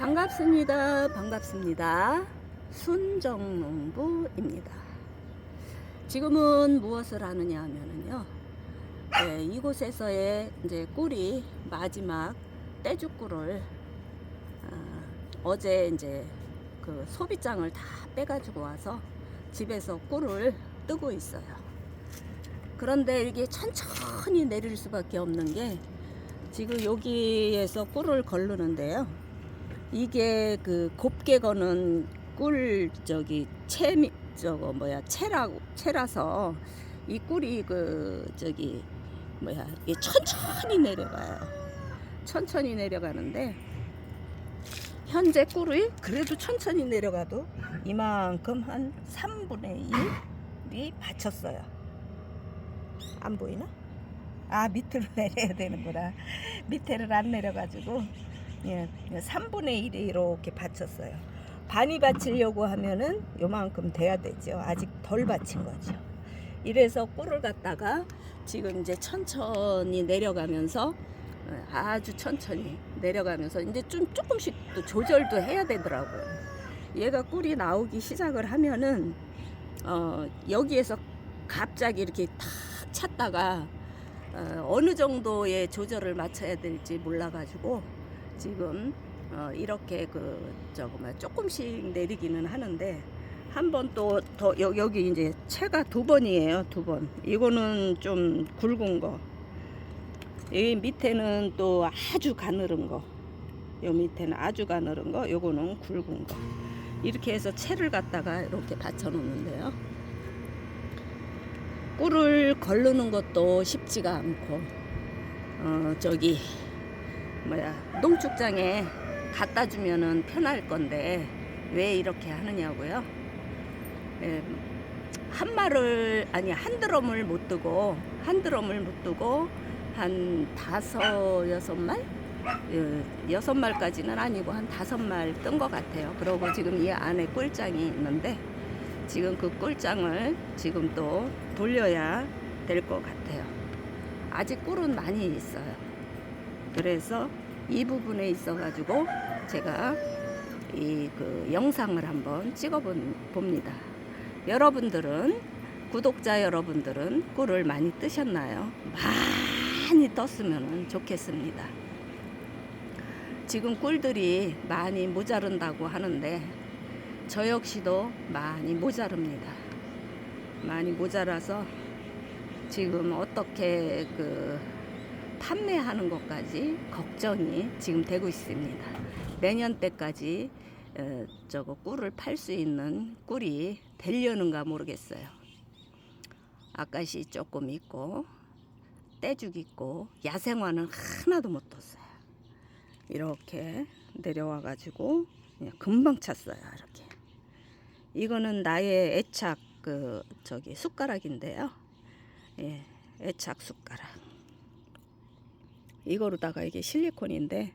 반갑습니다. 반갑습니다. 순정농부입니다. 지금은 무엇을 하느냐 하면은요. 네, 이곳에서의 이제 꿀이 마지막 떼죽꿀을 아, 어제 이제 그 소비장을 다 빼가지고 와서 집에서 꿀을 뜨고 있어요. 그런데 이게 천천히 내릴 수밖에 없는 게 지금 여기에서 꿀을 걸르는데요. 이게 그 곱게 거는 꿀 저기 채 저거 뭐야 채라고 채라서 이 꿀이 그 저기 뭐야 이게 천천히 내려가요. 천천히 내려가는데 현재 꿀이 그래도 천천히 내려가도 이만큼 한 3분의 1이 받쳤어요. 안 보이나? 아 밑으로 내려야 되는구나. 밑에를 안 내려가지고 예, 3분의 1이 이렇게 받쳤어요. 반이 받치려고 하면은 요만큼 돼야 되죠. 아직 덜 받친 거죠. 이래서 꿀을 갖다가 지금 이제 천천히 내려가면서 어, 아주 천천히 내려가면서 이제 좀 조금씩 또 조절도 해야 되더라고요. 얘가 꿀이 나오기 시작을 하면은 어, 여기에서 갑자기 이렇게 탁 찼다가 어, 어느 정도의 조절을 맞춰야 될지 몰라가지고 지금 어, 이렇게 그 저거 뭐 조금씩 내리기는 하는데 한 번 또 더 여기 이제 채가 두 번이에요 두 번. 이거는 좀 굵은 거. 여기 밑에는 또 아주 가늘은 거. 요 밑에는 아주 가늘은 거. 요거는 굵은 거. 이렇게 해서 채를 갖다가 이렇게 받쳐 놓는데요. 꿀을 걸르는 것도 쉽지가 않고 어 저기 뭐야 농축장에 갖다 주면은 편할 건데 왜 이렇게 하느냐고요? 예, 한 말을 아니 한 드럼을 못 뜨고 한 드럼을 못 뜨고 한 다섯 여섯 말 예, 여섯 말까지는 아니고 한 다섯 말 뜬 것 같아요. 그러고 지금 이 안에 꿀장이 있는데 지금 그 꿀장을 지금 또 돌려야 될 것 같아요. 아직 꿀은 많이 있어요. 그래서 이 부분에 있어 가지고 제가 이 그 영상을 한번 찍어 봅니다. 여러분들은 구독자 여러분들은 꿀을 많이 뜨셨나요? 많이 떴으면 좋겠습니다. 지금 꿀들이 많이 모자른다고 하는데 저 역시도 많이 모자릅니다. 많이 모자라서 지금 어떻게 그 판매하는 것까지 걱정이 지금 되고 있습니다. 내년 때까지 어, 저거 꿀을 팔 수 있는 꿀이 되려는가 모르겠어요. 아까시 조금 있고 떼죽 있고 야생화는 하나도 못 떴어요. 이렇게 내려와 가지고 금방 찼어요. 이렇게. 이거는 나의 애착 그 저기 숟가락인데요. 예, 애착 숟가락. 이거로다가 이게 실리콘인데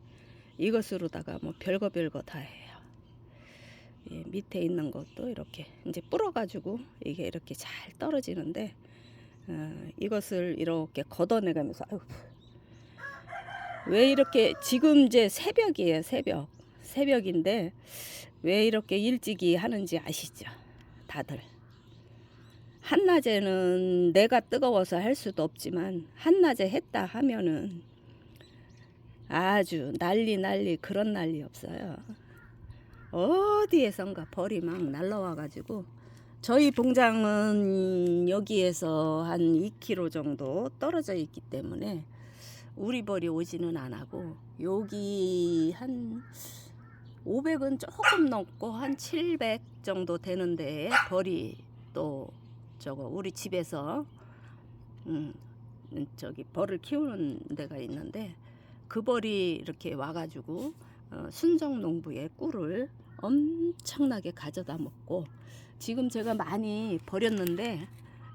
이것으로다가 뭐 별거 별거 다 해요. 예, 밑에 있는 것도 이렇게 이제 불어가지고 이게 이렇게 잘 떨어지는데 어, 이것을 이렇게 걷어내가면서 아이고, 왜 이렇게 지금 이제 새벽이에요 새벽. 새벽인데 왜 이렇게 일찍이 하는지 아시죠? 다들. 한낮에는 내가 뜨거워서 할 수도 없지만 한낮에 했다 하면은 아주 난리 난리 그런 난리 없어요. 어디에선가 벌이 막 날라와 가지고 저희 봉장은 여기에서 한 2km 정도 떨어져 있기 때문에 우리 벌이 오지는 안 하고 여기 한 500은 조금 넘고 한 700 정도 되는데 벌이 또 저거 우리 집에서 음 저기 벌을 키우는 데가 있는데 그 벌이 이렇게 와가지고 어, 순정 농부의 꿀을 엄청나게 가져다 먹고 지금 제가 많이 버렸는데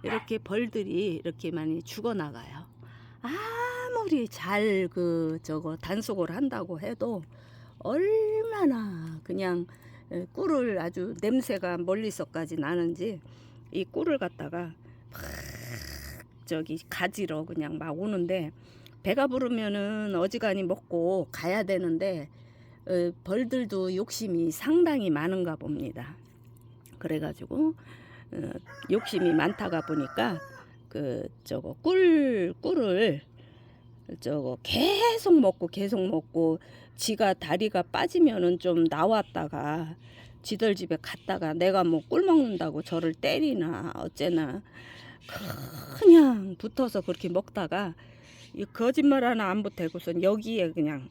이렇게 벌들이 이렇게 많이 죽어 나가요. 아무리 잘 그 저거 단속을 한다고 해도 얼마나 그냥 에, 꿀을 아주 냄새가 멀리서까지 나는지 이 꿀을 갖다가 막 저기 가지러 그냥 막 오는데 배가 부르면은 어지간히 먹고 가야 되는데 어, 벌들도 욕심이 상당히 많은가 봅니다. 그래가지고 어, 욕심이 많다가 보니까 그 저거 꿀 꿀을 저거 계속 먹고 계속 먹고 지가 다리가 빠지면은 좀 나왔다가 지들 집에 갔다가 내가 뭐 꿀 먹는다고 저를 때리나 어째나 그냥 붙어서 그렇게 먹다가 이 거짓말 하나 안 보태고선 여기에 그냥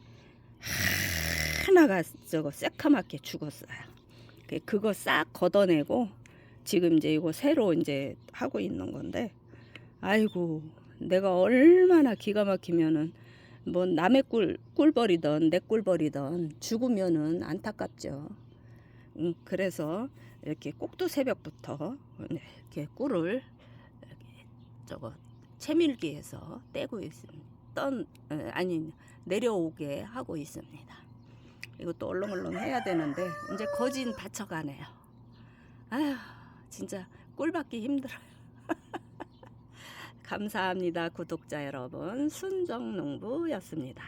하나가 저거 새카맣게 죽었어요. 그- 그거 싹 걷어내고 지금 이제 이거 새로 이제 하고 있는 건데 아이고 내가 얼마나 기가 막히면은 뭐 남의 꿀 꿀벌이던 내 꿀벌이던 죽으면은 안타깝죠. 음, 그래서 이렇게 꼭두 새벽부터 이렇게 꿀을 저거 채밀기에서 떼고 있습니다. 떤 에, 아니 내려오게 하고 있습니다. 이것도 얼렁얼렁 해야 되는데 이제 거진 받쳐가네요. 아휴 진짜 꿀 받기 힘들어요. 감사합니다 구독자 여러분 순정농부였습니다.